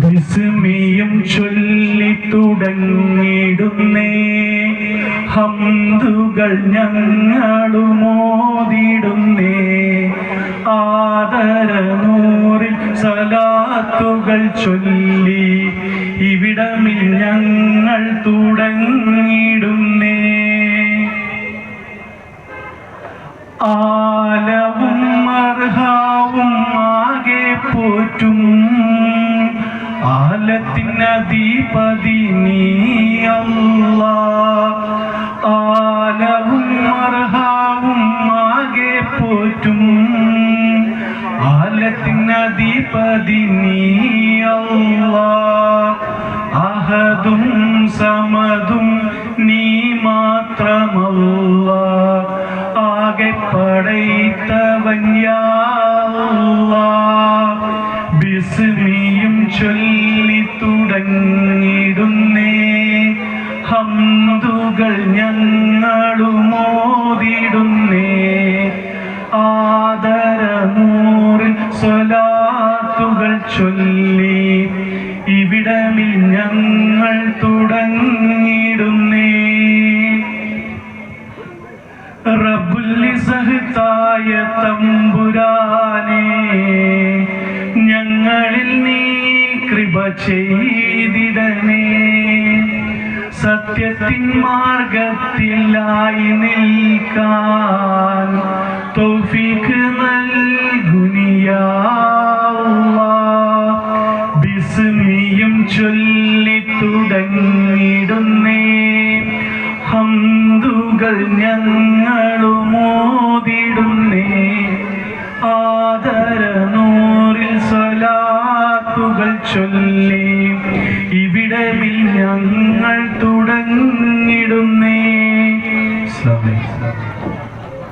വിസ്മയം ചൊല്ലി തുടങ്ങിടുന്നേ ഹംദുകൾ ഞങ്ങളും മോദിടുന്നേ ആദരനൂറിൽ സലാത്തുകൾ ചൊല്ലി. ഇവിടമിൽ ഞങ്ങൾ തുടങ്ങിടുന്നേ ആലവും അർഹാവും ആലത്തിനധിപതി നീ ആലവും അർഹാവും ആകെ പോറ്റും. ആലത്തിനധിപതി നീ അല്ലാ അഹദും സമതും നീ മാത്രമല്ല ആകെ പടൈത്തവൻ യാ ബിസ്മിയും ചൊല്ലി തുടങ്ങിടുന്നേ. ഹംദുകൾ ഞങ്ങളുമോതിടുന്നേ ആദരമൂറിൽ സ്വലാത്തുകൾ ചൊല്ലി. ഇവിടമിൽ ഞങ്ങൾ തുടങ്ങിടുന്നേ. റബുല്ലിസഹത്തായ തമ്പുരാനെ ചെയ്തിടണേ. സത്യത്തിൻ മാർഗത്തിലായി നിൽക്കാൻ തൗഫീഖ് ചൊല്ലി തുടങ്ങിടുന്നേ. ഹന്തുകൾ ഞങ്ങളും മോദിടുന്നേ ആദരനൂറിൽ സ്വലാത്തുകൾ ചൊല്ലി ഇവിടമിൽ ഞങ്ങൾ തുടങ്ങിടുന്നേ. സമയം.